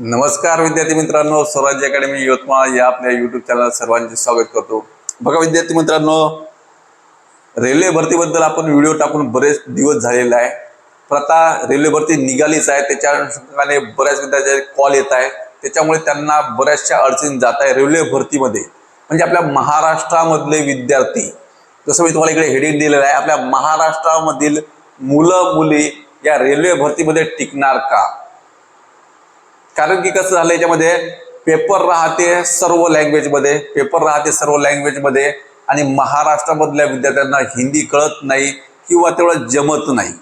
नमस्कार विद्यार्थी मित्रांनो स्वराज्य अकॅडमी यवतमाळ या आपल्या युट्यूब चॅनल सर्वांचे स्वागत करतो. बघा विद्यार्थी मित्रांनो रेल्वे भरतीबद्दल आपण व्हिडिओ टाकून बरेच दिवस झालेले आहे. पण आता रेल्वे भरती निघालीच आहे. त्याच्या अनुषंगाने बऱ्याच विद्यार्थ्यांचे कॉल येत आहे. त्याच्यामुळे त्यांना बऱ्याचशा अडचणी जात आहे रेल्वे भरतीमध्ये. म्हणजे आपल्या महाराष्ट्रामधले विद्यार्थी जसं मी तुम्हाला इकडे हेडिंग दिलेलं आहे आपल्या महाराष्ट्रामधील मुलं मुली या रेल्वे भरतीमध्ये टिकणार का? कारण की कसं झालं याच्यामध्ये पेपर राहते सर्व लँग्वेजमध्ये पेपर राहते सर्व लँग्वेजमध्ये आणि महाराष्ट्रामधल्या विद्यार्थ्यांना हिंदी कळत नाही किंवा तेवढं जमत नाही.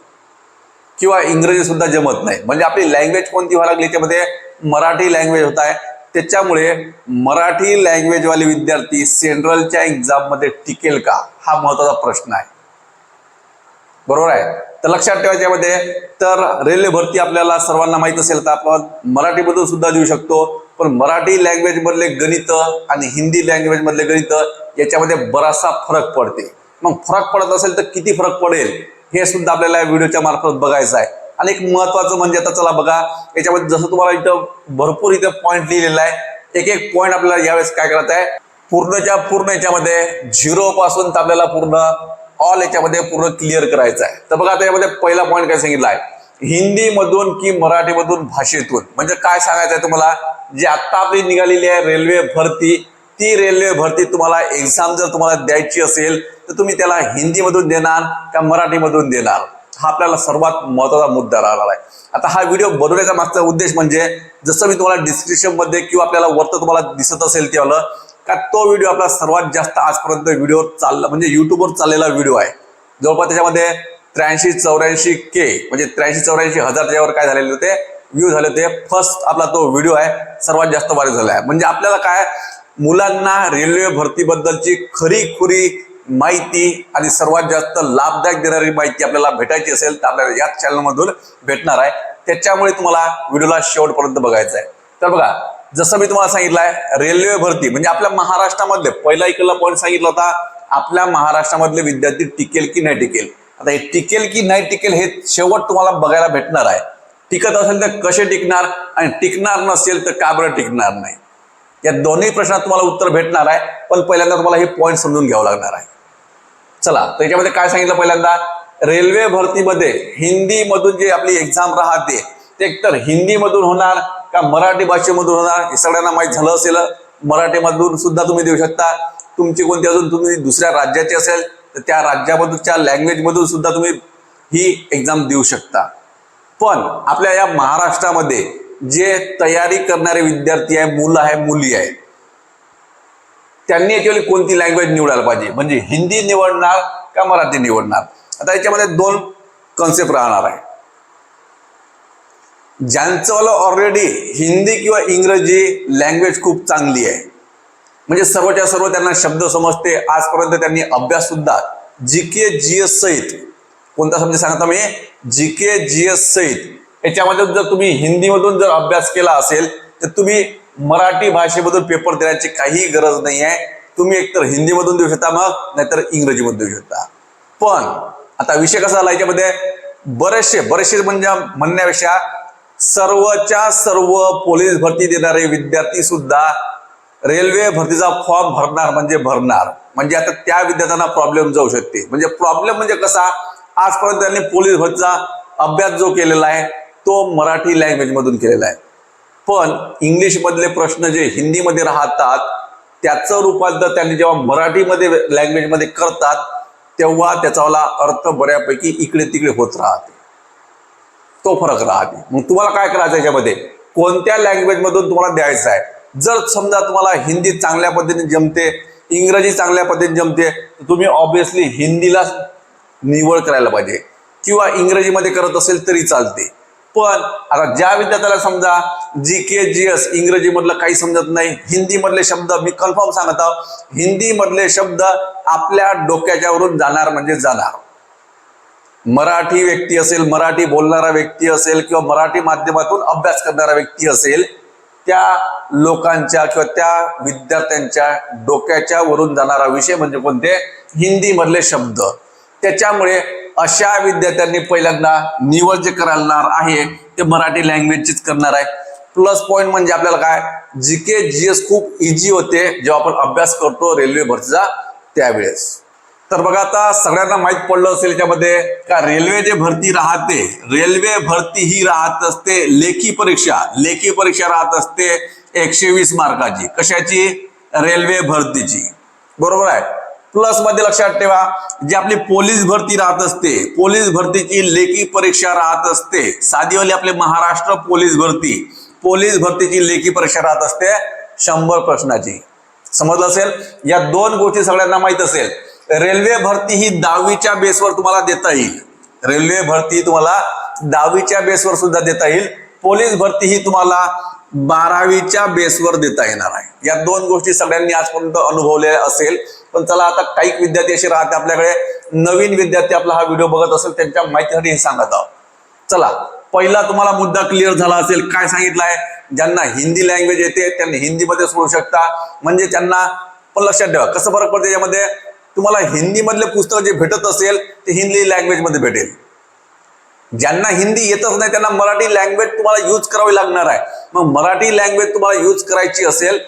किंवा इंग्रजी सुद्धा जमत नाही. म्हणजे आपली लँग्वेज कोणती व्हायला लागली याच्यामध्ये मराठी लँग्वेज होत आहे. त्याच्यामुळे मराठी लँग्वेजवाले विद्यार्थी सेंट्रलच्या एक्झाममध्ये टिकेल का हा महत्त्वाचा प्रश्न आहे. बरोबर आहे? तर लक्षात ठेवायचं यामध्ये तर रेल्वे भरती आपल्याला सर्वांना माहीत असेल तर आपण मराठीमधून सुद्धा देऊ शकतो. पण मराठी लँग्वेज मधले गणित आणि हिंदी लँग्वेज मधले गणित याच्यामध्ये बराचसा फरक पडते. मग फरक पडत असेल तर किती फरक पडेल हे सुद्धा आपल्याला या व्हिडिओच्या मार्फत बघायचं आहे. आणि एक महत्वाचं म्हणजे आता चला बघा याच्यामध्ये जसं तुम्हाला इथं भरपूर इथं पॉईंट लिहिलेला आहे. एक एक पॉईंट आपल्याला यावेळेस काय करत आहे पूर्णच्या पूर्ण याच्यामध्ये झिरो पासून तर आपल्याला पूर्ण ऑल याच्यामध्ये पूर्ण क्लिअर करायचं आहे. तर बघा आता यामध्ये पहिला पॉईंट काय सांगितला आहे? हिंदीमधून की मराठीमधून भाषेतून. म्हणजे काय सांगायचं आहे तुम्हाला? जी आत्ता आपली निघालेली आहे रेल्वे भरती ती रेल्वे भरती तुम्हाला एक्झाम जर तुम्हाला द्यायची असेल तर तुम्ही त्याला हिंदीमधून देणार का मराठीमधून देणार? हा आपल्याला सर्वात महत्त्वाचा मुद्दा राहणार आहे. आता हा व्हिडिओ बनवण्याचा मागचा उद्देश म्हणजे जसं मी तुम्हाला डिस्क्रिप्शनमध्ये किंवा आपल्याला वरतं तुम्हाला दिसत असेल तेव्हा का तो व्हिडिओ आपला सर्वात जास्त आजपर्यंत व्हिडिओ चालला म्हणजे युट्यूबवर चाललेला व्हिडिओ आहे. जवळपास त्याच्यामध्ये त्र्याऐंशी चौऱ्याऐंशी के म्हणजे त्र्याऐंशी चौऱ्याऐंशी हजार त्याच्यावर काय झालेले होते? व्ह्यू झाले होते. फर्स्ट आपला तो व्हिडिओ आहे सर्वात जास्त व्हायरल झाला आहे. म्हणजे आपल्याला काय? मुलांना रेल्वे भरतीबद्दलची खरी खुरी माहिती आणि सर्वात जास्त लाभदायक देणारी माहिती आपल्याला भेटायची असेल तर आपल्याला याच चॅनलमधून भेटणार आहे. त्याच्यामुळे तुम्हाला व्हिडिओला शेवटपर्यंत बघायचं आहे. तर बघा जसं मी तुम्हाला सांगितलंय रेल्वे भरती म्हणजे आपल्या महाराष्ट्रामधले पहिला इकडला पॉईंट सांगितला होता आपल्या महाराष्ट्रामधले विद्यार्थी टिकेल की नाही टिकेल? आता हे टिकेल की नाही टिकेल हे शेवट तुम्हाला बघायला भेटणार आहे. टिकत असेल तर कसे टिकणार आणि टिकणार नसेल तर का बरं टिकणार नाही? या दोन्ही प्रश्नात तुम्हाला उत्तर भेटणार आहे पण पहिल्यांदा तुम्हाला हे पॉईंट समजून घ्यावं लागणार आहे. चला तर याच्यामध्ये काय सांगितलं पहिल्यांदा? रेल्वे भरतीमध्ये हिंदीमधून जे आपली एक्झाम राहते ते एकतर हिंदीमधून होणार का मराठी भाषेमधून होणार? हे सगळ्यांना माहीत झालं असेल. मराठीमधून सुद्धा तुम्ही देऊ शकता. तुमची कोणती अजून तुम्ही दुसऱ्या राज्याची असेल तर त्या राज्यामधूनच्या लँग्वेजमधून सुद्धा तुम्ही ही एक्झाम देऊ शकता. पण आपल्या या महाराष्ट्रामध्ये जे तयारी करणारे विद्यार्थी आहे मुलं आहे मुली आहे त्यांनी याच्यावर कोणती लँग्वेज निवडायला पाहिजे? म्हणजे हिंदी निवडणार का मराठी निवडणार? आता याच्यामध्ये दोन कन्सेप्ट राहणार आहे ज्यांचं ऑलरेडी हिंदी किंवा इंग्रजी लँग्वेज खूप चांगली आहे. म्हणजे सर्वच्या सर्व त्यांना शब्द समजते. आजपर्यंत त्यांनी अभ्यास सुद्धा जी के जी एस सहित कोणता शब्द सांगता मी? जी के जी एस सहित. याच्यामध्ये जर तुम्ही हिंदीमधून जर अभ्यास केला असेल तर तुम्ही मराठी भाषेमधून पेपर देण्याची काही गरज नाही आहे तुम्ही एकतर हिंदीमधून देऊ शकता मग नाहीतर इंग्रजीमधून देऊ शकता. पण आता विषय कसा झाला याच्यामध्ये? बरेचसे बरेचसे म्हणजे म्हणण्यापेक्षा सर्वच्या सर्व पोलीस भरती देणारे विद्यार्थी सुद्धा रेल्वे भरतीचा फॉर्म भरणार म्हणजे भरणार. म्हणजे आता त्या विद्यार्थ्यांना प्रॉब्लेम जाऊ शकते. म्हणजे प्रॉब्लेम म्हणजे कसा? आजपर्यंत त्यांनी पोलीस भरतीचा अभ्यास जो केलेला आहे तो मराठी लँग्वेजमधून केलेला आहे. पण इंग्लिशमधले प्रश्न जे हिंदीमध्ये राहतात त्याचं रूपांतर त्यांनी जेव्हा मराठीमध्ये लँग्वेजमध्ये करतात तेव्हा त्याचावाला अर्थ बऱ्यापैकी इकडे तिकडे होत राहते. तो फरक राहते मग तुम्हाला काय करायचं याच्यामध्ये? कोणत्या लँग्वेज मधून तुम्हाला द्यायचं आहे? जर समजा तुम्हाला हिंदी चांगल्या पद्धतीने जमते इंग्रजी चांगल्या पद्धतीने जमते तर तुम्ही ऑब्विसली हिंदीला निवड करायला पाहिजे. किंवा इंग्रजीमध्ये करत असेल तरी चालते. पण आता ज्या विद्यार्थ्याला समजा जी के जी एस इंग्रजीमधलं काही समजत नाही हिंदीमधले शब्द मी कन्फर्म सांगत आहोत हिंदीमधले शब्द आपल्या डोक्याच्यावरून जाणार म्हणजे जाणार. मराठी व्यक्ती असेल मराठी बोलणारा व्यक्ती असेल किंवा मराठी माध्यमातून अभ्यास करणारा व्यक्ती असेल त्या लोकांच्या किंवा त्या विद्यार्थ्यांच्या डोक्याच्या वरून जाणारा विषय म्हणजे कोणते? हिंदीमधले शब्द. त्याच्यामुळे अशा विद्यार्थ्यांनी पहिल्यांदा निवड जे करणार आहे ते मराठी लँग्वेजचीच करणार आहे. प्लस पॉईंट म्हणजे आपल्याला काय? जी के जी एस खूप इझी होते जेव्हा आपण अभ्यास करतो रेल्वे भरतीचा त्यावेळेस. तर बघा आता सगळ्यांना माहीत पडलं असेल याच्यामध्ये का रेल्वे जे भरती राहते रेल्वे भरती ही राहत असते लेखी परीक्षा लेखी परीक्षा राहत असते एकशे वीस मार्काची. कशाची? रेल्वे भरतीची. बरोबर आहे? प्लसमध्ये लक्षात ठेवा जी आपली पोलीस भरती राहत असते पोलीस भरतीची लेखी परीक्षा राहत असते. साधीवाली आपले महाराष्ट्र पोलीस भरती. पोलीस भरतीची लेखी परीक्षा राहत असते शंभर प्रश्नाची. समजलं असेल? या दोन गोष्टी सगळ्यांना माहीत असेल. रेल्वे भरती ही दहावीच्या बेसवर तुम्हाला देता येईल. रेल्वे भरती तुम्हाला दहावीच्या बेसवर सुद्धा देता येईल. पोलीस भरती ही तुम्हाला बारावीच्या बेसवर देता येणार आहे. या दोन गोष्टी सगळ्यांनी आजपर्यंत अनुभवलेल्या असेल. पण चला आता काही विद्यार्थी असे राहते आपल्याकडे. नवीन विद्यार्थी आपला हा व्हिडिओ बघत असेल त्यांच्या माहितीसाठी हे सांगत आहोत. चला पहिला तुम्हाला मुद्दा क्लिअर झाला असेल. काय सांगितलाय? ज्यांना हिंदी लँग्वेज येते त्यांनी हिंदीमध्ये सोडू शकता. म्हणजे त्यांना पण लक्षात ठेवा कसं फरक पडते यामध्ये? तुम्हाला हिंदी मधले पुस्तक जे भेटत असेल ते हिंदी लँग्वेजमध्ये भेटेल. ज्यांना हिंदी येतच नाही त्यांना मराठी लँग्वेज तुम्हाला यूज करावी लागणार आहे. मग मराठी लँग्वेज तुम्हाला यूज करायची असेल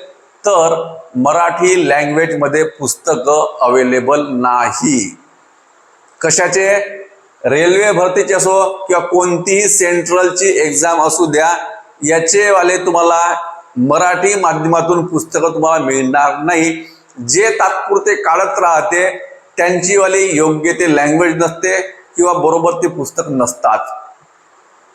तर मराठी लँग्वेजमध्ये पुस्तकं अवेलेबल नाही. कशाचे? रेल्वे भरतीचे असो किंवा कोणतीही सेंट्रलची एक्झाम असू द्या याचे वाले तुम्हाला मराठी माध्यमातून पुस्तकं तुम्हाला मिळणार नाही. जे तात्पुरते काढत राहते त्यांचीवाले योग्य ते लँग्वेज नसते किंवा बरोबर ते पुस्तक नसतात.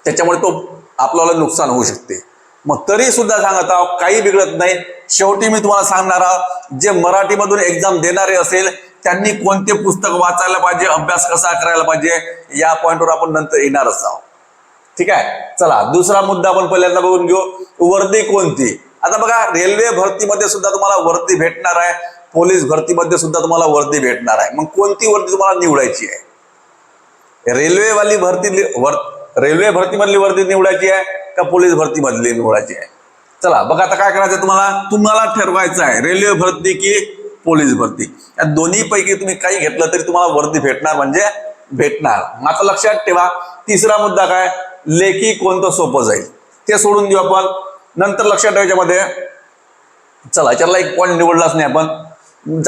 त्याच्यामुळे तो आपल्याला नुकसान होऊ शकते. मग तरी सुद्धा सांगत आहोत काही बिघडत नाही. शेवटी मी तुम्हाला सांगणार आहोत जे मराठीमधून एक्झाम देणारे असेल त्यांनी कोणते पुस्तक वाचायला पाहिजे अभ्यास कसा करायला पाहिजे या पॉईंटवर आपण नंतर येणारच आहोत. ठीक आहे? चला दुसरा मुद्दा आपण पहिल्यांदा बघून घेऊ. वर्दी कोणती? आता बघा रेल्वे भरतीमध्ये सुद्धा तुम्हाला वर्दी भेटणार आहे. पोलीस भरतीमध्ये सुद्धा तुम्हाला वर्दी भेटणार आहे. मग कोणती वर्दी तुम्हाला निवडायची आहे? रेल्वेवाली भरती वर रेल्वे भरतीमधली वर्दी निवडायची आहे का पोलीस भरतीमधली निवडायची आहे? चला बघा आता काय करायचं तुम्हाला. तुम्हाला ठरवायचं आहे रेल्वे भरती की पोलीस भरती. या दोन्ही पैकी तुम्ही काही घेतलं तरी तुम्हाला वर्दी भेटणार म्हणजे भेटणार. मग आता लक्षात ठेवा तिसरा मुद्दा काय? लेखी कोणतं सोपं जाईल? ते सोडून देऊ आपण. नंतर लक्षात ठेवायच्यामध्ये चला याच्याला एक पॉईंट निवडलाच नाही आपण.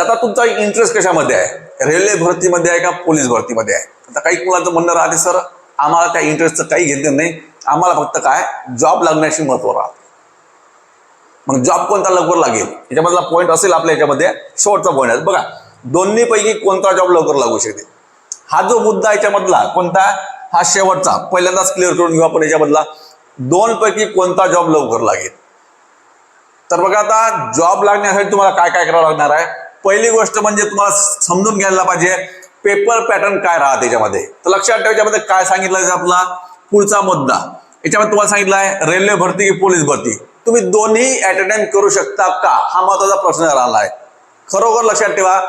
आता तुमचा इंटरेस्ट कशामध्ये आहे? रेल्वे भरतीमध्ये आहे का पोलीस भरतीमध्ये आहे? आता काही मुलांचं म्हणणं राहते सर आम्हाला त्या इंटरेस्टचं काही घेतलं नाही. आम्हाला फक्त काय? जॉब लागण्याशी महत्त्व राहते. मग जॉब कोणता लवकर लागेल? याच्यामधला पॉईंट असेल आपल्या याच्यामध्ये. शेवटचा पॉईंट आहे. बघा दोन्हीपैकी कोणता जॉब लवकर लागू शकते? हा जो मुद्दा याच्यामधला कोणता? हा शेवटचा. पहिल्यांदाच क्लिअर करून घेऊ आपण याच्यामधला. दोन पैकी कोणता जॉब लवकर लागेल? तर बघा आता जॉब लागण्यासाठी तुम्हाला काय काय करावं लागणार आहे? पहिली गोष्ट म्हणजे तुम्हाला समजून घ्यायला पाहिजे पेपर पॅटर्न काय राहते याच्यामध्ये तर लक्षात ठेवा याच्यामध्ये काय सांगितलं आपला? पुढचा मुद्दा. याच्यामध्ये तुम्हाला सांगितलं आहे रेल्वे भरती की पोलीस भरती? तुम्ही दोन्ही अटेंड करू शकता का? हा महत्त्वाचा प्रश्न राहिला आहे. खरोखर लक्षात ठेवा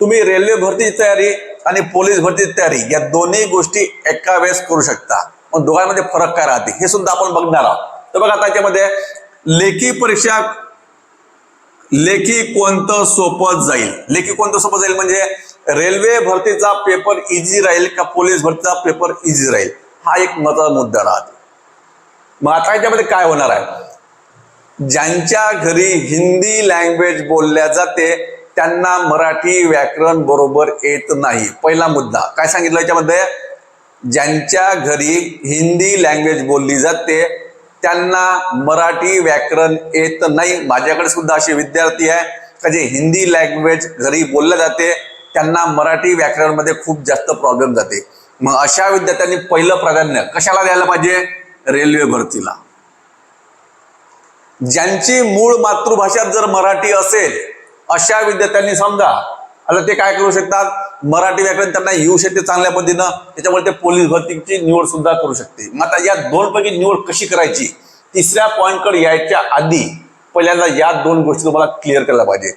तुम्ही रेल्वे भरतीची तयारी आणि पोलीस भरतीची तयारी या दोन्ही गोष्टी एका वेळेस करू शकता. मग दोघांमध्ये फरक काय राहते हे सुद्धा आपण बघणार आहोत. तर बघा आता याच्यामध्ये लेखी परीक्षा लेखी कोणतं सोपं जाईल? लेखी कोणतं सोपं जाईल म्हणजे रेल्वे भरतीचा पेपर इझी राहील का पोलीस भरतीचा पेपर इझी राहील? हा एक महत्त्वाचा मुद्दा राहतो. मग आता याच्यामध्ये काय होणार आहे? ज्यांच्या घरी हिंदी लँग्वेज बोलल्या जाते त्यांना मराठी व्याकरण बरोबर येत नाही. पहिला मुद्दा काय सांगितलं याच्यामध्ये? ज्यांच्या घरी हिंदी लँग्वेज बोलली जाते त्यांना मराठी व्याकरण येत नाही. माझ्याकडे सुद्धा असे विद्यार्थी आहे का जे हिंदी लँग्वेज घरी बोलल्या जाते त्यांना मराठी व्याकरणमध्ये खूप जास्त प्रॉब्लेम जाते. मग अशा विद्यार्थ्यांनी पहिलं प्राधान्य कशाला द्यायला पाहिजे? रेल्वे भरतीला. ज्यांची मूळ मातृभाषा जर मराठी असेल अशा विद्यार्थ्यांनी समजा आता ते काय करू शकतात? मराठी व्याकरण त्यांना येऊ शकते चांगल्या पद्धतीनं. त्याच्यामुळे ते पोलीस भरतीची निवड सुद्धा करू शकते. मग आता या दोनपैकी निवड कशी करायची? तिसऱ्या पॉईंटकडे यायच्या आधी पहिल्यांदा या दोन गोष्टी तुम्हाला क्लिअर करायला पाहिजे.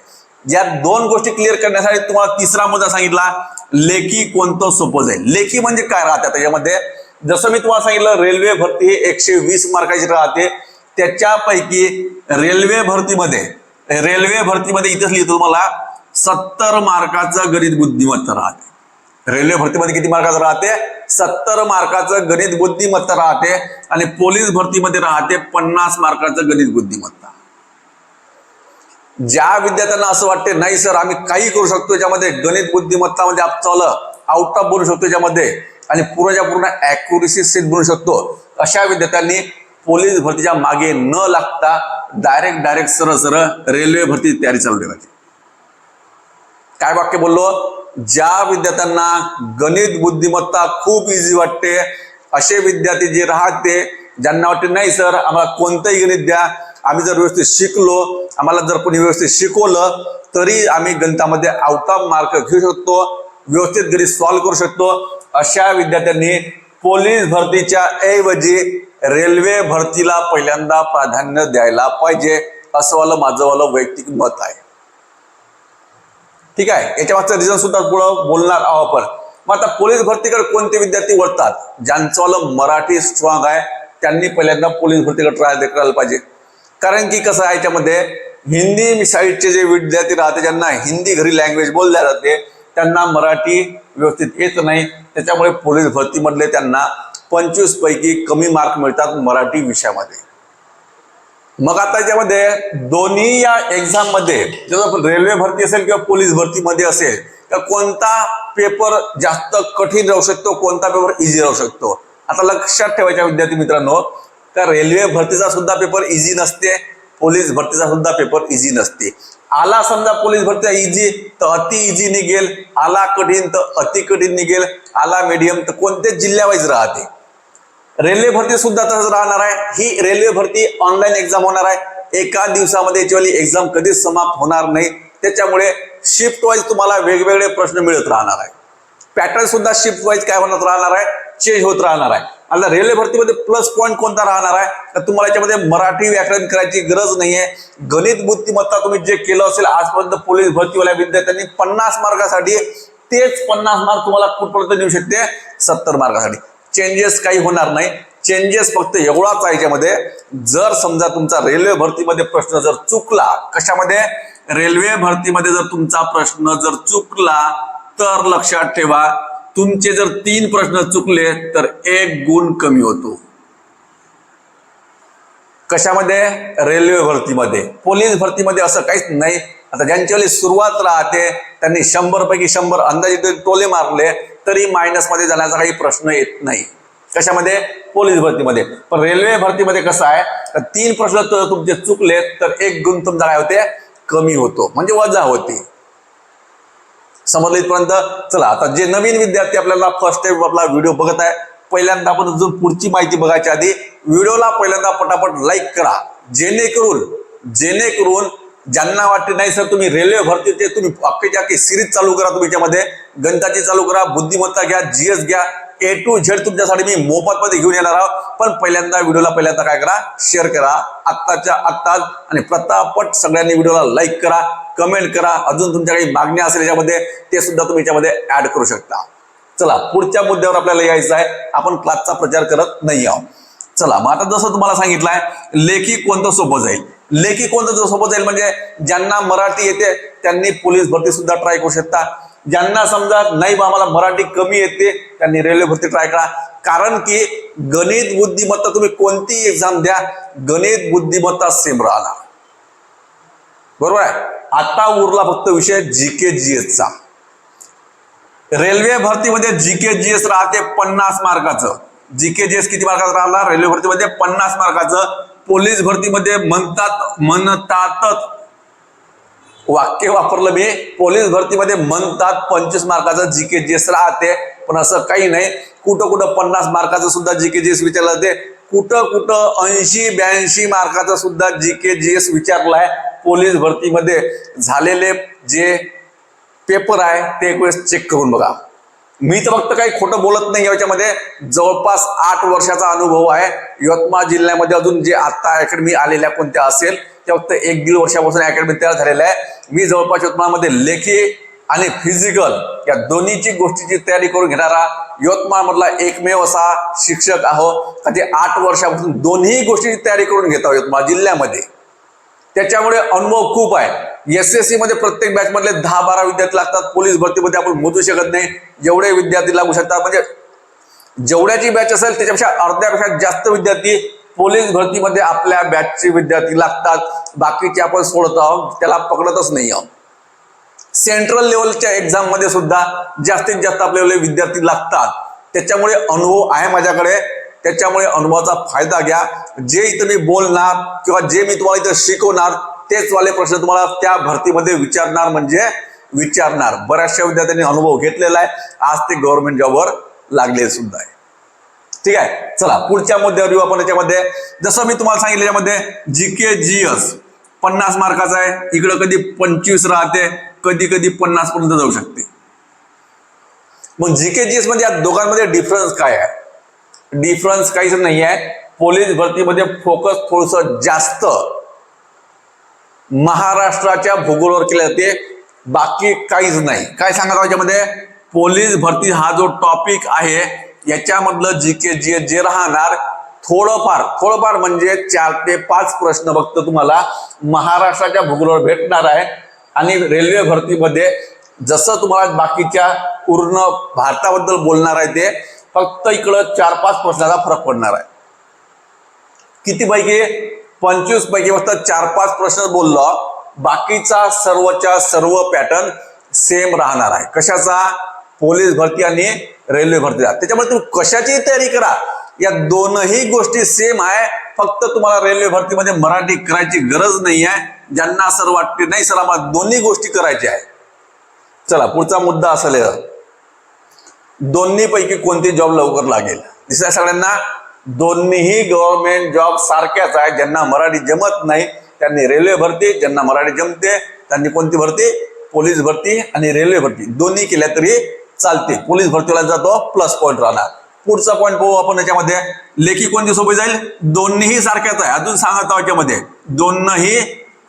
या दोन गोष्टी क्लिअर करण्यासाठी तुम्हाला तिसरा मुद्दा सांगितला. लेखी कोणतं सोपं जाईल? लेखी म्हणजे काय राहते त्याच्यामध्ये जसं मी तुम्हाला सांगितलं रेल्वे भरती हे एकशे वीस मार्काची राहते. त्याच्यापैकी रेल्वे भरतीमध्ये रेल्वे भरतीमध्ये इथंच लिहितो तुम्हाला. सत्तर मार्काचं गणित बुद्धिमत्ता राहते. रेल्वे भरतीमध्ये किती मार्काचं राहते? सत्तर मार्काचं गणित बुद्धिमत्ता राहते आणि पोलीस भरतीमध्ये राहते पन्नास मार्काचं गणित बुद्धिमत्ता. ज्या विद्यार्थ्यांना असं वाटते नाही सर आम्ही काही करू शकतो याच्यामध्ये गणित बुद्धिमत्ता म्हणजे आपलं आउट ऑफ बनू शकतो याच्यामध्ये आणि पूर्णच्या पूर्ण अॅक्युरेसी सीट बनू शकतो अशा विद्यार्थ्यांनी पोलीस भरतीच्या मागे न लागता डायरेक्ट डायरेक्ट सरळ सरळ रेल्वे भरती तयारी चालू ठेवायची. काय वाक्य बोललो? ज्या विद्यार्थ्यांना गणित बुद्धिमत्ता खूप इझी वाटते असे विद्यार्थी जे राहते ज्यांना वाटते नाही सर आम्हाला कोणतंही गणित द्या. आम्ही जर व्यवस्थित शिकलो आम्हाला जर कोणी व्यवस्थित शिकवलं तरी आम्ही गणितामध्ये आउट ऑफ मार्क घेऊ शकतो व्यवस्थित गणित सॉल्व्ह करू शकतो. अशा विद्यार्थ्यांनी पोलीस भरतीच्या ऐवजी रेल्वे भरतीला पहिल्यांदा प्राधान्य द्यायला पाहिजे असं वालं माझं वालं वैयक्तिक मत आहे. ठीक आहे? याच्यामागचं रिझन सुद्धा पुढं बोलणार आहोत आपण. मग आता पोलीस भरतीकडे कोणते विद्यार्थी वळतात? ज्यांचं वालं मराठी स्ट्रॉंग आहे त्यांनी पहिल्यांदा पोलीस भरतीकडे ट्राय करायला पाहिजे. कारण की कसं आहे याच्यामध्ये हिंदी साईडचे जे विद्यार्थी राहते ज्यांना हिंदी घरी लँग्वेज बोलल्या जाते त्यांना मराठी व्यवस्थित येत नाही. त्याच्यामुळे पोलीस भरतीमधले त्यांना पंचवीस पैकी कमी मार्क मिळतात मराठी विषयामध्ये. मग आता याच्यामध्ये दोन्ही या एक्झाममध्ये जसं रेल्वे भरती असेल किंवा पोलीस भरतीमध्ये असेल तर कोणता पेपर जास्त कठीण राहू शकतो कोणता पेपर इझी राहू शकतो? आता लक्षात ठेवायच्या विद्यार्थी मित्रांनो का रेल्वे भरतीचा सुद्धा पेपर इझी नसते पोलीस भरतीचा सुद्धा पेपर इझी नसते. आला समजा पोलीस भरती इझी तर अति इझी निघेल आला कठीण तर अति कठीण निघेल आला मीडियम तर कोणत्याच जिल्ह्यावाईज राहते? रेल्वे भरती सुद्धा तसंच राहणार आहे. ही रेल्वे भरती ऑनलाईन एक्झाम होणार आहे. एका दिवसामध्ये याच्यावाली एक्झाम कधीच समाप्त होणार नाही. त्याच्यामुळे शिफ्ट वाईज तुम्हाला वेगवेगळे प्रश्न मिळत राहणार आहे. पॅटर्न सुद्धा शिफ्ट वाईज काय होणार राहणार आहे? चेंज होत राहणार आहे. आता रेल्वे भरतीमध्ये प्लस पॉईंट कोणता राहणार आहे? तर तुम्हाला याच्यामध्ये मराठी व्याकरण करायची गरज नाही आहे गणित बुद्धिमत्ता तुम्ही जे केलं असेल आजपर्यंत पोलीस भरतीवाल्या विद्यार्थ्यांनी पन्नास मार्कासाठी तेच पन्नास मार्क तुम्हाला कुठपर्यंत देऊ शकते? सत्तर मार्कासाठी चेंजेस काही होणार नाही. चेंजेस फक्त एवढाच आहे याच्यामध्ये जर समजा तुमचा रेल्वे भरतीमध्ये प्रश्न जर चुकला कशामध्ये? रेल्वे भरतीमध्ये जर तुमचा प्रश्न जर चुकला तर लक्षात ठेवा तुमचे जर तीन प्रश्न चुकले तर एक गुण कमी होतो. कशामध्ये? रेल्वे भरतीमध्ये. पोलीस भरतीमध्ये असं काहीच नाही. आता ज्यांच्यावेळी सुरुवात राहते त्यांनी शंभर पैकी शंभर अंदाजे टोले मारले तरी मायनसमध्ये जाण्याचा काही प्रश्न येत नाही. कशामध्ये? पोलीस भरतीमध्ये. पण रेल्वे भरतीमध्ये कसं आहे? तर तीन प्रश्न तुमचे चुकले तर एक गुण तुमचा काय होते? कमी होतो. म्हणजे वजा होती. समजलं इथपर्यंत? चला आता जे नवीन विद्यार्थी आपल्याला फर्स्ट टाइम आपला व्हिडिओ बघत आहे पहिल्यांदा आपण अजून पुढची माहिती बघायच्या आधी व्हिडिओला पहिल्यांदा पटापट लाईक करा. जेणेकरून जेणेकरून ज्यांना वाटते नाही सर तुम्ही रेल्वे भरती ते तुम्ही अख्खीच्या अख्खी सिरीज चालू करा तुम्ही त्याच्यामध्ये गणिताची चालू करा बुद्धिमत्ता घ्या जीएस घ्या ए टू झेड तुमच्यासाठी मी मोफत मध्ये घेऊन येणार आहोत. पण पहिल्यांदा व्हिडिओला पहिल्यांदा काय करा शेअर करा आत्ताच्या आत्ताच आणि प्रतापट सगळ्यांनी व्हिडिओला लाईक करा कमेंट करा. अजून तुमच्या काही मागण्या असेल याच्यामध्ये ते सुद्धा तुम्ही याच्यामध्ये ऍड करू शकता. चला पुढच्या मुद्द्यावर आपल्याला यायचं आहे. आपण क्लासचा प्रचार करत नाही आहोत. चला मग आता जसं तुम्हाला सांगितलंय लेखी कोणतं सोपं जाईल? लेखी कोणतं सोबत जाईल म्हणजे ज्यांना मराठी येते त्यांनी पोलीस भरती सुद्धा ट्राय करू शकता. ज्यांना समजा नाही बा आम्हाला मराठी कमी येते त्यांनी रेल्वे भरती ट्राय करा. कारण की गणित बुद्धिमत्ता तुम्ही कोणतीही एक्झाम द्या गणित बुद्धिमत्ता सेम राहणार. बरोबर आहे? आता उरला फक्त विषय जीके जीएसचा रेल्वे भरतीमध्ये जीके जीएस राहते पन्नास मार्काचं. जीके जीएस किती मार्काचं राहणार? रेल्वे भरतीमध्ये पन्नास मार्काचं. पोलीस भरतीमध्ये म्हणतात म्हणतातच. वाक्य वापरलं मी. पोलीस भरतीमध्ये म्हणतात पंचवीस मार्काचं जी के जी एस राहते. पण असं काही नाही. कुठं कुठं पन्नास मार्काचं सुद्धा जी एस विचारलं जाते. कुठं कुठं ऐंशी ब्याऐंशी मार्काचं सुद्धा एस विचारला आहे पोलीस भरतीमध्ये. झालेले जे पेपर आहे ते एक वेळेस चेक करून बघा. मी तर फक्त काही खोटं बोलत नाही याच्यामध्ये. जवळपास आठ वर्षाचा अनुभव आहे. यवतमाळ जिल्ह्यामध्ये अजून जे आता अकॅडमी आलेल्या कोणत्या असेल त्या फक्त एक दीड वर्षापासून अकॅडमी तयार झालेल्या आहे. मी जवळपास यवतमाळमध्ये लेखी आणि फिजिकल या दोन्हीची गोष्टीची तयारी करून घेणारा यवतमाळ मधला एकमेव असा शिक्षक आहो. का जे आठ वर्षापासून दोन्ही गोष्टीची तयारी करून घेत आहोत यवतमाळ जिल्ह्यामध्ये. त्याच्यामुळे अनुभव खूप आहे. एस एस सी मध्ये प्रत्येक बॅच मधले दहा बारा विद्यार्थी लागतात. पोलीस भरतीमध्ये आपण मोजू शकत नाही. जेवढे विद्यार्थी लागू शकतात. म्हणजे जेवढ्याची बॅच असेल त्याच्यापेक्षा अर्ध्यापेक्षा जास्त विद्यार्थी पोलीस भरतीमध्ये आपल्या बॅचचे विद्यार्थी लागतात. बाकीचे आपण सोडत आहोत. त्याला पकडतच नाही आहोत. सेंट्रल लेवलच्या एक्झाममध्ये सुद्धा जास्तीत जास्त आपल्याला विद्यार्थी लागतात. त्याच्यामुळे अनुभव आहे माझ्याकडे. त्याच्यामुळे अनुभवाचा फायदा घ्या. जे इथं मी बोलणार किंवा जे मी तुम्हाला इथं शिकवणार तेच वाले प्रश्न तुम्हाला त्या भरतीमध्ये विचारणार म्हणजे विचारणार. बऱ्याचशा विद्यार्थ्यांनी अनुभव घेतलेला आहे. आज ते गव्हर्नमेंट जॉबवर लागले सुद्धा आहे. ठीक आहे? चला पुढच्या मुद्द्यावर येऊ आपण याच्यामध्ये. जसं मी तुम्हाला सांगितलं यामध्ये जी के जी एस पन्नास मार्काचा आहे. इकडं कधी पंचवीस राहते कधी कधी पन्नास पर्यंत जाऊ शकते. मग जी के जी एसमध्ये या दोघांमध्ये डिफरन्स काय आहे? डिफरन्स काहीच नाही आहे पोलीस भरतीमध्ये फोकस थोडस जास्त. महाराष्ट्राच्या भूगोलावर केले जाते. बाकी काहीच नाही. काय सांगा याच्यामध्ये? पोलीस भरती हा जो टॉपिक आहे याच्यामधलं जी के जी जे राहणार थोडंफार थोडंफार म्हणजे चार ते पाच प्रश्न फक्त तुम्हाला महाराष्ट्राच्या भूगोलावर भेटणार आहे. आणि रेल्वे भरतीमध्ये जसं तुम्हाला बाकीच्या पूर्ण भारताबद्दल बोलणार आहे ते फक्त इकडं चार पाच प्रश्नाचा फरक पडणार आहे. किती पैकी? पंचवीस पैकी फक्त चार पाच प्रश्न बोललो बाकीचा सर्वच्या सर्व पॅटर्न सेम राहणार आहे. कशाचा? पोलीस भरती आणि रेल्वे भरतीचा त्याच्यामुळे तुम्ही कशाची तयारी करा. या दोनही गोष्टी सेम आहे. फक्त तुम्हाला रेल्वे भरतीमध्ये मराठी करायची गरज नाही आहे. ज्यांना असं वाटते नाही सर आम्हाला दोन्ही गोष्टी करायच्या आहे चला पुढचा मुद्दा असेल दोन्हीपैकी कोणती जॉब लवकर लागेल? दिसल्या सगळ्यांना? दोन्हीही गव्हर्नमेंट जॉब सारख्याच आहे ज्यांना मराठी जमत नाही त्यांनी रेल्वे भरती ज्यांना मराठी जमते त्यांनी कोणती भरती? पोलीस भरती आणि रेल्वे भरती. दोन्ही केल्या तरी चालते पोलीस भरतीला जातो प्लस पॉईंट राहणार. पुढचा पॉईंट पाहू आपण याच्यामध्ये. लेखी कोणती सोपी जाईल? दोन्हीही सारख्याच आहे. अजून सांगत आहोत याच्यामध्ये दोन्ही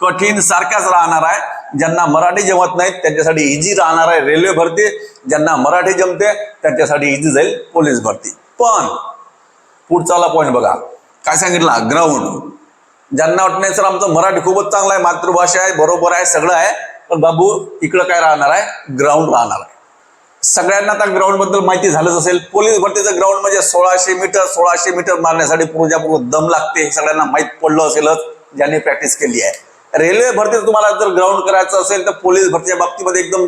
कठीण सारख्याच राहणार आहे. ज्यांना मराठी जमत नाहीत त्यांच्यासाठी इझी राहणार आहे रेल्वे भरती. ज्यांना मराठी जमते त्यांच्यासाठी इझी जाईल पोलीस भरती. पण पुढचाला पॉईंट बघा. काय सांगितला? ग्राउंड ज्यांना वाटत नाही सर आमचं मराठी खूपच चांगलं आहे मातृभाषा आहे बरोबर आहे सगळं आहे पण बाबू इकडं काय राहणार आहे? ग्राउंड राहणार आहे. सगळ्यांना आता ग्राउंडबद्दल माहिती झालंच असेल. पोलीस भरतीचं ग्राउंड म्हणजे सोळाशे मीटर सोळाशे मीटर मारण्यासाठी पूर्जापूर्व दम लागते. हे सगळ्यांना माहीत पडलं असेलच ज्यांनी प्रॅक्टिस केली आहे. रेल्वे भरतीत तुम्हाला जर ग्राउंड करायचं असेल तर पोलीस भरतीच्या बाबतीमध्ये एकदम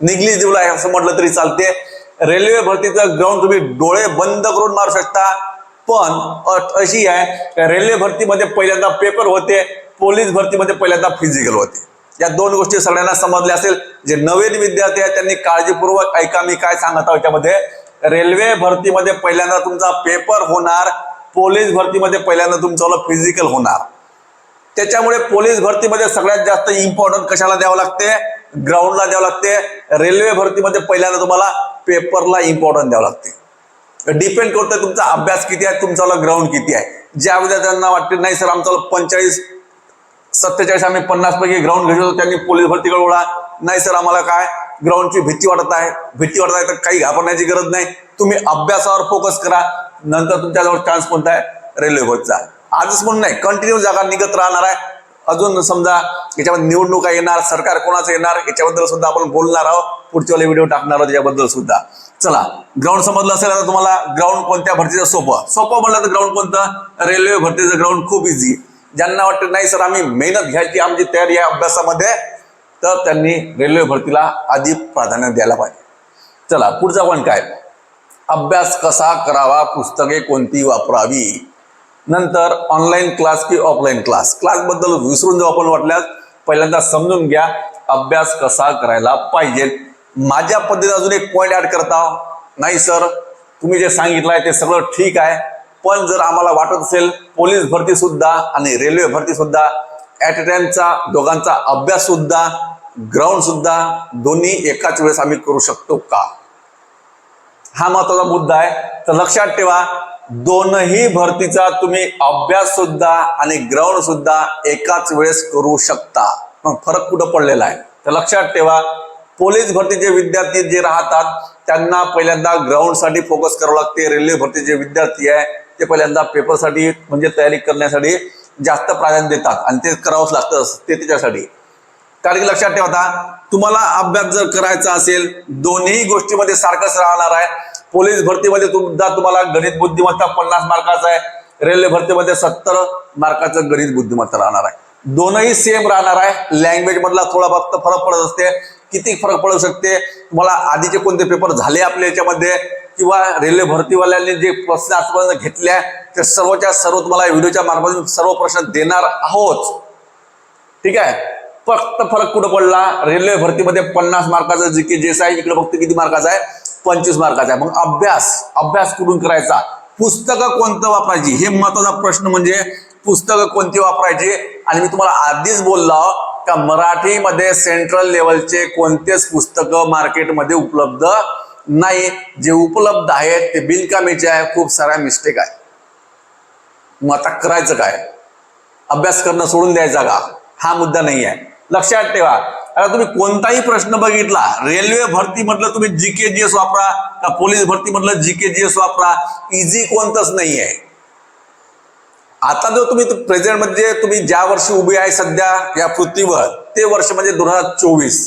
निगलीच आहे असं म्हटलं तरी चालते. रेल्वे भरतीचं ग्राउंड तुम्ही डोळे बंद करून मारू शकता. पण अट अशी आहे रेल्वे भरतीमध्ये पहिल्यांदा पेपर होते पोलीस भरतीमध्ये पहिल्यांदा फिजिकल होते. या दोन गोष्टी सगळ्यांना समजल्या असेल. जे नवीन विद्यार्थी आहेत त्यांनी काळजीपूर्वक ऐका मी काय सांगत आहोत याच्यामध्ये रेल्वे भरतीमध्ये पहिल्यांदा तुमचा पेपर होणार पोलीस भरतीमध्ये पहिल्यांदा तुमचं फिजिकल होणार. त्याच्यामुळे पोलीस भरतीमध्ये सगळ्यात जास्त इम्पॉर्टन्स कशाला द्यावं लागते? ग्राउंडला द्यावं लागते. रेल्वे भरतीमध्ये पहिल्यांदा तुम्हाला पेपरला इम्पॉर्टन्स द्यावं लागते. डिपेंड करतं तुमचा अभ्यास किती आहे तुमचा ग्राउंड किती आहे. ज्या विद्यार्थ्यांना वाटते नाही सर आमचा पंचेचाळीस सत्तेचाळीस आम्ही पन्नास पैकी ग्राउंड घेतो त्यांनी पोलीस भरतीकडे वळा. नाही सर आम्हाला काय ग्राउंडची भीती वाटत आहे. भीती वाटत आहे तर काही घाबरण्याची गरज नाही. तुम्ही अभ्यासावर फोकस करा. नंतर तुमच्याजवळ चान्स कोणता आहे? रेल्वे भरतीचा आजच म्हणून नाही कंटिन्यू जागा निघत राहणार आहे. अजून समजा याच्यामध्ये निवडणुका येणार सरकार कोणाचं येणार याच्याबद्दल सुद्धा आपण बोलणार आहोत. पुढच्या व्हिडिओ टाकणार आहोत त्याच्याबद्दल सुद्धा. चला ग्राउंड समजलं असेल तर तुम्हाला ग्राउंड कोणत्या भरतीचं सोपं? सोपं म्हणलं तर ग्राउंड कोणतं? रेल्वे भरतीचं ग्राउंड खूप इझी ज्यांना वाटतं नाही सर आम्ही मेहनत घ्यायची आमची तयारी आहे अभ्यासामध्ये तर त्यांनी रेल्वे भरतीला आधी प्राधान्य द्यायला पाहिजे. चला पुढचा पण काय? अभ्यास कसा करावा? पुस्तके कोणती वापरावी? नंतर ऑनलाईन क्लास की ऑफलाईन क्लास क्लासबद्दल विसरून जाऊ आपण वाटल्यास पहिल्यांदा समजून घ्या अभ्यास कसा करायला पाहिजे. माझ्या पद्धतीत अजून एक पॉईंट ऍड करता नाही सर तुम्ही जे सांगितलं आहे ते सगळं ठीक आहे. पण जर आम्हाला वाटत असेल पोलीस भरती सुद्धा आणि रेल्वे भरती सुद्धा ऍट अ टाइमचा दोघांचा अभ्यास सुद्धा ग्राउंड सुद्धा दोन्ही एकाच वेळेस आम्ही करू शकतो का? हा महत्त्वाचा मुद्दा आहे. तर लक्षात ठेवा दोनही भरतीचा तुम्ही अभ्यास सुद्धा आणि ग्राउंड सुद्धा एकाच वेळेस करू शकता. मग फरक कुठं पडलेला आहे? तर लक्षात ठेवा पोलीस भरतीचे विद्यार्थी जे राहतात त्यांना पहिल्यांदा ग्राउंडसाठी फोकस करावं लागते. रेल्वे भरतीचे विद्यार्थी आहे ते पहिल्यांदा पेपरसाठी म्हणजे तयारी करण्यासाठी जास्त प्राधान्य देतात आणि ते करावंच लागतं ते त्याच्यासाठी. कारण की लक्षात ठेवा तुम्हाला अभ्यास जर करायचा असेल दोन्ही गोष्टीमध्ये सारखंच राहणार आहे. पोलीस भरतीमध्ये सुद्धा तुम्हाला गणित बुद्धिमत्ता पन्नास मार्काचा आहे. रेल्वे भरतीमध्ये सत्तर मार्काचं गणित बुद्धिमत्ता राहणार आहे. दोनही सेम राहणार आहे. लँग्वेज मधला थोडा फक्त फरक पडत असते. किती फरक पडू शकते? तुम्हाला आधीचे कोणते पेपर झाले आपल्या याच्यामध्ये? किंवा रेल्वे भरतीवाल्यांनी जे प्रश्न आजपर्यंत घेतले आहे, ते सर्वच्या सर्व तुम्हाला व्हिडिओच्या मार्फत सर्व प्रश्न देणार आहोत. ठीक आहे? फक्त फरक कुठं पडला? रेल्वे भरतीमध्ये पन्नास मार्काचा जी के जेस आहे इकडे फक्त किती मार्काचा आहे? पंचवीस मार्काचा आहे. मग अभ्यास अभ्यास कुठून करायचा? पुस्तकं कोणतं वापरायची? हे महत्त्वाचा प्रश्न म्हणजे पुस्तकं कोणती वापरायची? आणि मी तुम्हाला आधीच बोललो का मराठीमध्ये सेंट्रल लेवलचे कोणतेच पुस्तकं मार्केटमध्ये उपलब्ध नाही. जे उपलब्ध आहेत ते बिनकामीचे आहे. खूप साऱ्या मिस्टेक आहे मग आता करायचं काय? अभ्यास करणं सोडून द्यायचा का? हा मुद्दा नाही आहे लक्षात ठेवा. आता तुम्ही कोणताही प्रश्न बघितला रेल्वे भरती म्हटलं तुम्ही जी के जी एस वापरा का पोलीस भरती म्हटलं जी के जी एस वापरा इझी कोणतंच नाही आहे आता जो तुम्ही प्रेझेंट म्हणजे तुम्ही ज्या वर्षी उभी आहे सध्या या पृथ्वीवर ते वर्ष म्हणजे दोन हजार चोवीस.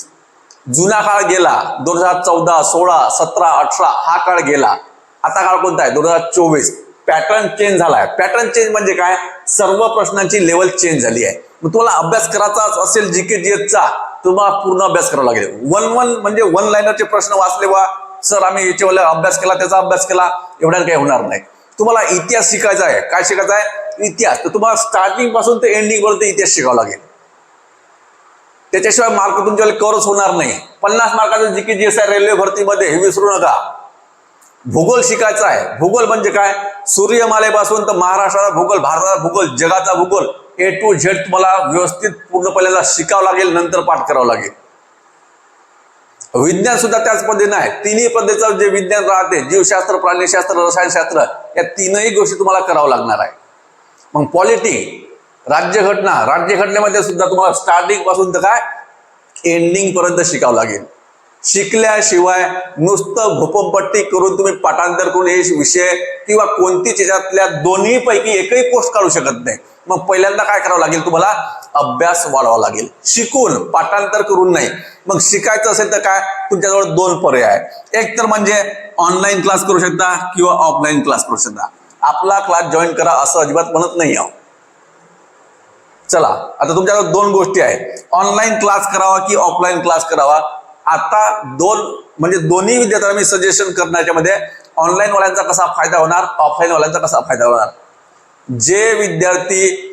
जुना काळ गेला दोन हजार चौदा सोळा सतरा अठरा हा काळ गेला. आता काळ कोणता आहे? दोन हजार चोवीस. पॅटर्न चेंज झालाय. पॅटर्न चेंज म्हणजे काय? सर्व प्रश्नांची लेवल चेंज झाली आहे. मग तुम्हाला अभ्यास करायचा असेल जी के जी एसचा तुम्हाला पूर्ण अभ्यास करावा लागेल. वन वन म्हणजे वन लाईनरचे प्रश्न वाचले वा. सर आम्ही याच्यावर अभ्यास केला त्याचा अभ्यास केला. एवढ्याला काही होणार नाही. तुम्हाला इतिहास शिकायचा आहे. काय शिकायचा आहे? इतिहास. तर तुम्हाला स्टार्टिंगपासून ते एंडिंग पर्यंत इतिहास शिकावा लागेल. त्याच्याशिवाय मार्क तुमच्याकडे कवरच होणार नाही. पन्नास मार्काचं जी की जी एस आहे रेल्वे भरतीमध्ये हे विसरू नका. भूगोल शिकायचा आहे. भूगोल म्हणजे काय? सूर्यमालेपासून तर महाराष्ट्राचा भूगोल भारताचा भूगोल जगाचा भूगोल. ए टू झेड तुम्हाला व्यवस्थित पूर्ण पहिल्यांदा शिकावं लागेल नंतर पाठ करावं लागेल. विज्ञान सुद्धा त्याच पद्धतीनं आहे. तिन्ही पद्धतीचं जे विज्ञान राहते जीवशास्त्र प्राणीशास्त्र रसायनशास्त्र या तीनही गोष्टी तुम्हाला करावं लागणार आहे. मग पॉलिटी राज्यघटना राज्यघटनेमध्ये सुद्धा तुम्हाला स्टार्टिंगपासून तर काय एंडिंग पर्यंत शिकावं लागेल. शिकल्याशिवाय नुसतं भोपमपट्टी करून तुम्ही पाठांतर करून हे विषय किंवा कोणतीच याच्यातल्या दोन्ही पैकी एकही पोस्ट काढू शकत नाही. मग पहिल्यांदा काय करावं लागेल तुम्हाला? अभ्यास वाढवावा लागेल. शिकून पाठांतर करून नाही. मग शिकायचं असेल तर काय? तुमच्याजवळ दोन पर्याय. एक तर म्हणजे ऑनलाईन क्लास करू शकता किंवा ऑफलाईन क्लास करू शकता. आपला क्लास जॉईन करा असं अजिबात म्हणत नाही आहो. चला आता तुमच्याकडे दोन गोष्टी आहेत ऑनलाईन क्लास करावा की ऑफलाईन क्लास करावा? आता दोन म्हणजे दोन्ही विद्यार्थ्यांना मी सजेशन करण्याच्या मध्ये ऑनलाईन वाल्यांचा कसा फायदा होणार ऑफलाईन वाल्यांचा कसा फायदा होणार? जे विद्यार्थी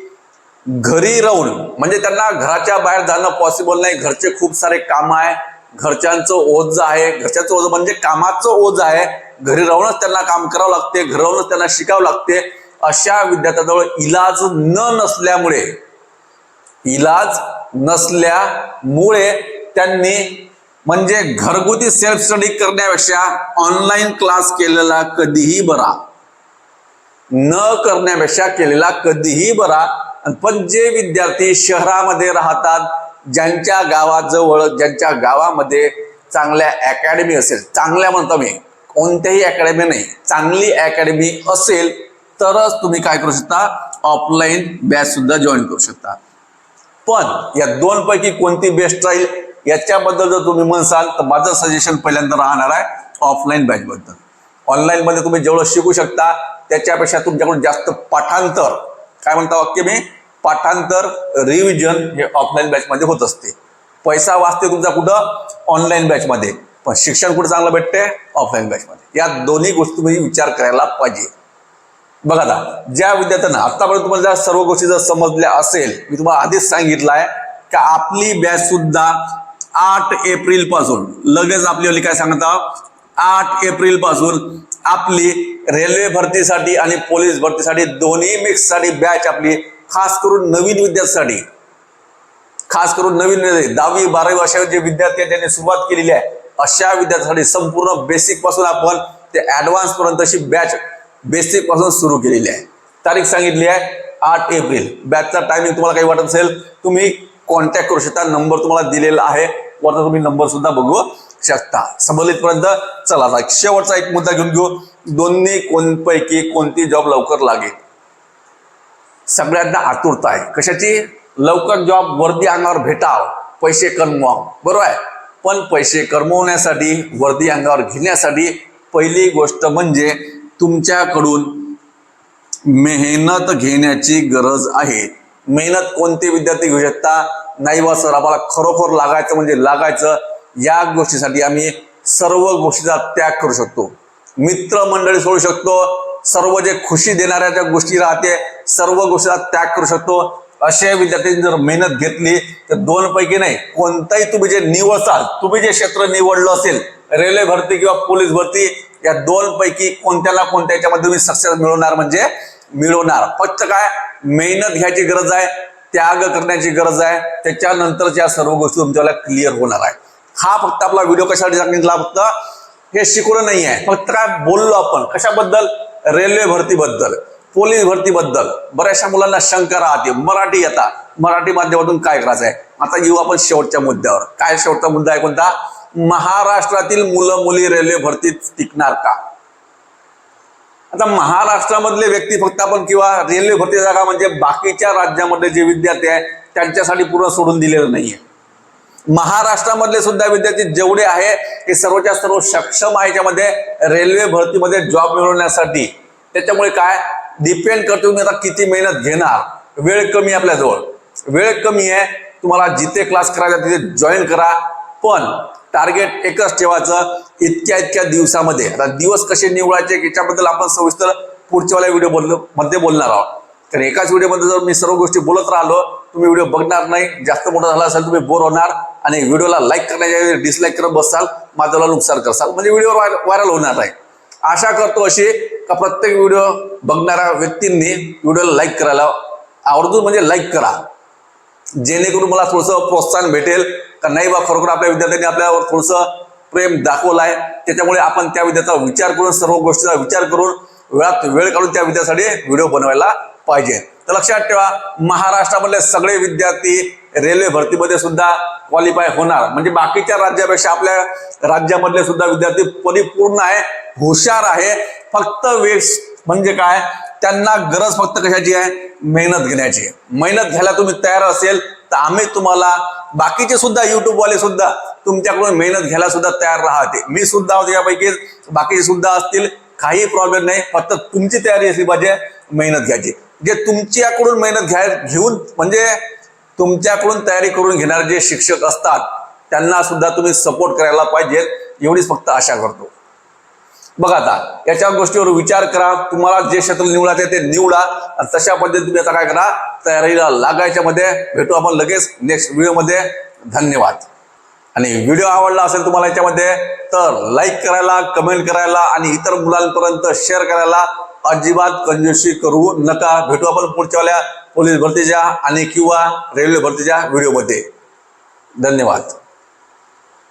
घरी राहून म्हणजे त्यांना घराच्या बाहेर जाणं पॉसिबल नाही घरचे खूप सारे काम आहे घरच्यांचं ओझ आहे घरच्यांचं ओझ म्हणजे कामाचं ओझ आहे घरी राहूनच त्यांना काम करावं लागते घरी राहूनच त्यांना शिकावं लागते अशा विद्यार्थ्याजवळ इलाज न नसल्यामुळे इलाज नसल्यामुळे त्यांनी म्हणजे घरगुती सेल्फ स्टडी करण्यापेक्षा ऑनलाईन क्लास केलेला कधीही बरा. न करण्यापेक्षा केलेला कधीही बरा. पण जे विद्यार्थी शहरामध्ये राहतात ज्यांच्या गावाजवळ ज्यांच्या गावामध्ये चांगल्या अकॅडमी असेल चांगल्या म्हणतो मी कोणत्याही अकॅडमी नाही चांगली अकॅडमी असेल तरच तुम्ही काय करू शकता? ऑफलाईन बॅच सुद्धा जॉईन करू शकता. पण या दोन पैकी कोणती बेस्ट राहील? याच्याबद्दल जर तुम्ही म्हणसाल तर माझं सजेशन पहिल्यांदा राहणार आहे ऑफलाईन बॅचबद्दल ऑनलाईनमध्ये तुम्ही जेवढं शिकू शकता त्याच्यापेक्षा तुमच्याकडून जास्त पाठांतर काय म्हणता वाक्य मी? पाठांतर रिव्हिजन हे ऑफलाईन बॅचमध्ये होत असते. पैसा वाचते तुमचा कुठं? ऑनलाईन बॅचमध्ये पण शिक्षण कुठं चांगलं भेटते ऑफलाईन बॅचमध्ये या दोन्ही गोष्टी तुम्ही विचार करायला पाहिजे. बघा आता ज्या विद्यार्थ्यांना आतापर्यंत तुम्हाला ज्या सर्व गोष्टी जर समजल्या असेल मी तुम्हाला आधीच सांगितलं आहे की आपली बॅच सुद्धा आठ एप्रिलपासून. लगेच आपली काय सांगता आठ एप्रिलपासून आपली रेल्वे भरतीसाठी आणि पोलीस भरतीसाठी दोन्ही मिक्ससाठी बॅच आपली खास करून नवीन विद्यार्थ्यांसाठी. खास करून नवीन दहावी बारावी वर्षाचे जे विद्यार्थी आहेत त्यांनी सुरुवात केलेली आहे. अशा विद्यार्थ्यांसाठी संपूर्ण बेसिकपासून आपण ते ऍडव्हान्स पर्यंत अशी बॅच बेसिकपासून सुरू केलेली आहे. तारीख सांगितली आहे आठ एप्रिल. बॅचचा टायमिंग तुम्हाला काही वाटत असेल तुम्ही कॉन्टॅक्ट करू शकता. नंबर तुम्हाला दिलेला आहे. वरचा तुम्ही नंबर सुद्धा बघू शकता. संबंधित पर्यंत चला आता शेवटचा एक मुद्दा घेऊन घेऊ. दोन्ही कोणपैकी कोणती जॉब लवकर लागेल? सगळ्यांना आतुरता आहे. कशाची? लवकर जॉब वर्दी अंगावर भेटाव पैसे कमवाव. बरोबर आहे? पण पैसे कमवण्यासाठी वर्दी अंगावर घेण्यासाठी पहिली गोष्ट म्हणजे तुमच्याकडून मेहनत घेण्याची गरज आहे. मेहनत कोणते विद्यार्थी घेऊ शकता? नाही बा सर आम्हाला खरोखर लागायचं म्हणजे लागायचं. या गोष्टीसाठी आम्ही सर्व गोष्टीचा त्याग करू शकतो. मित्रमंडळी सोडू शकतो. सर्व जे खुशी देणाऱ्या ज्या गोष्टी राहते सर्व गोष्टीचा त्याग करू शकतो. अशा विद्यार्थ्यांनी जर मेहनत घेतली तर दोन पैकी नाही कोणताही तुम्ही जे निवडसाल तुम्ही जे क्षेत्र निवडलं असेल रेल्वे भरती किंवा पोलीस भरती या दोन पैकी कोणत्याला कोणत्या याच्यामध्ये तुम्ही सक्सेस मिळवणार म्हणजे मिळवणार. फक्त काय मेहनत घ्यायची गरज आहे. त्याग करण्याची गरज आहे. त्याच्यानंतरच्या सर्व गोष्टी तुमच्याला क्लिअर होणार आहे. हा फक्त आपला व्हिडिओ कशासाठी सांगितला? फक्त हे शिकवणं नाही आहे. फक्त काय बोललो आपण? कशाबद्दल? रेल्वे भरतीबद्दल. पोलीस भरतीबद्दल. बऱ्याचशा मुलांना शंका राहते. मराठी येतात मराठी माध्यमातून काय करायचं आहे? आता येऊ आपण शेवटच्या मुद्द्यावर. काय शेवटचा मुद्दा आहे कोणता? महाराष्ट्रातील मुलं मुली रेल्वे भरतीत टिकणार का? आता महाराष्ट्रामधले व्यक्ती फक्त आपण किंवा रेल्वे भरती जागा म्हणजे बाकीच्या राज्यामधले जे विद्यार्थी आहे त्यांच्यासाठी पूर्ण सोडून दिलेलं नाहीये. महाराष्ट्रामधले सुद्धा विद्यार्थी जेवढे आहे ते सर्वच्या सर्व सक्षम आहे याच्यामध्ये रेल्वे भरतीमध्ये जॉब मिळवण्यासाठी. त्याच्यामुळे काय? डिपेंड करतो तुम्ही आता किती मेहनत घेणार. वेळ कमी आपल्याजवळ. वेळ कमी आहे तुम्हाला जिथे क्लास करायचा तिथे जॉईन करा. पण टार्गेट एकच ठेवायचं इतक्या इतक्या दिवसामध्ये. आता दिवस कसे निवडायचे याच्याबद्दल आपण सविस्तर पुढच्यावाल्या व्हिडिओ बोलमध्ये बोलणार आहोत. तर एकाच व्हिडिओमध्ये जर मी सर्व गोष्टी बोलत राहिलो तुम्ही व्हिडिओ बघणार नाही जास्त मोठा झाला असेल तुम्ही बोर होणार आणि व्हिडिओला लाईक करण्याच्या डिसलाईक करत बसाल माझ्याला नुकसान करसाल. म्हणजे व्हिडिओ व्हायरल होणार नाही. आशा करतो अशी का प्रत्येक व्हिडिओ बघणाऱ्या व्यक्तींनी व्हिडिओला लाईक करायला आवर्जून म्हणजे लाईक करा. जेणेकरून मला थोडंसं प्रोत्साहन भेटेल. का नाही बा खरोखर आपल्या विद्यार्थ्यांनी आपल्यावर थोडंसं प्रेम दाखवलाय. त्याच्यामुळे आपण त्या विद्यार्थ्याचा विचार करून सर्व गोष्टीचा विचार करून वेळात वेळ काढून त्या विद्यासाठी व्हिडिओ बनवायला पाहिजे. तर लक्षात ठेवा महाराष्ट्रामधले सगळे विद्यार्थी रेल्वे भरतीमध्ये सुद्धा क्वालिफाय होणार. म्हणजे बाकीच्या राज्यापेक्षा आपल्या राज्यामधले सुद्धा विद्यार्थी परिपूर्ण आहे हुशार आहे. फक्त वेळ म्हणजे काय? त्यांना गरज फक्त कशाची आहे? मेहनत घेण्याची मेहनत घ्यायला तुम्ही तयार असेल तर आम्ही तुम्हाला बाकीचे सुद्धा युट्यूबवाले सुद्धा तुमच्याकडून मेहनत घ्यायला सुद्धा तयार राहते मी सुद्धा होते यापैकी बाकीचे सुद्धा असतील काही प्रॉब्लेम नाही. फक्त तुमची तयारी असली पाहिजे मेहनत घ्यायची. जे तुमच्याकडून मेहनत घ्याय घेऊन म्हणजे तुमच्याकडून तयारी करून घेणारे जे शिक्षक असतात त्यांना सुद्धा तुम्ही सपोर्ट करायला पाहिजे एवढीच फक्त आशा करतो. बघा आता याच्या गोष्टीवर विचार करा. तुम्हाला जे क्षेत्र निवडायचे ते निवडा. आणि तशा पद्धतीने तुम्ही आता काय करा तयारीला लागायच्या मध्ये भेटू आपण लगेच नेक्स्ट व्हिडिओमध्ये धन्यवाद. आणि व्हिडिओ आवडला असेल तुम्हाला याच्यामध्ये तर लाईक करायला कमेंट करायला आणि इतर मुलांपर्यंत शेअर करायला अजिबात कंजूशी करू नका. भेटू आपण पुढच्या पोलीस भरतीच्या आणि किंवा रेल्वे भरतीच्या व्हिडिओमध्ये धन्यवाद.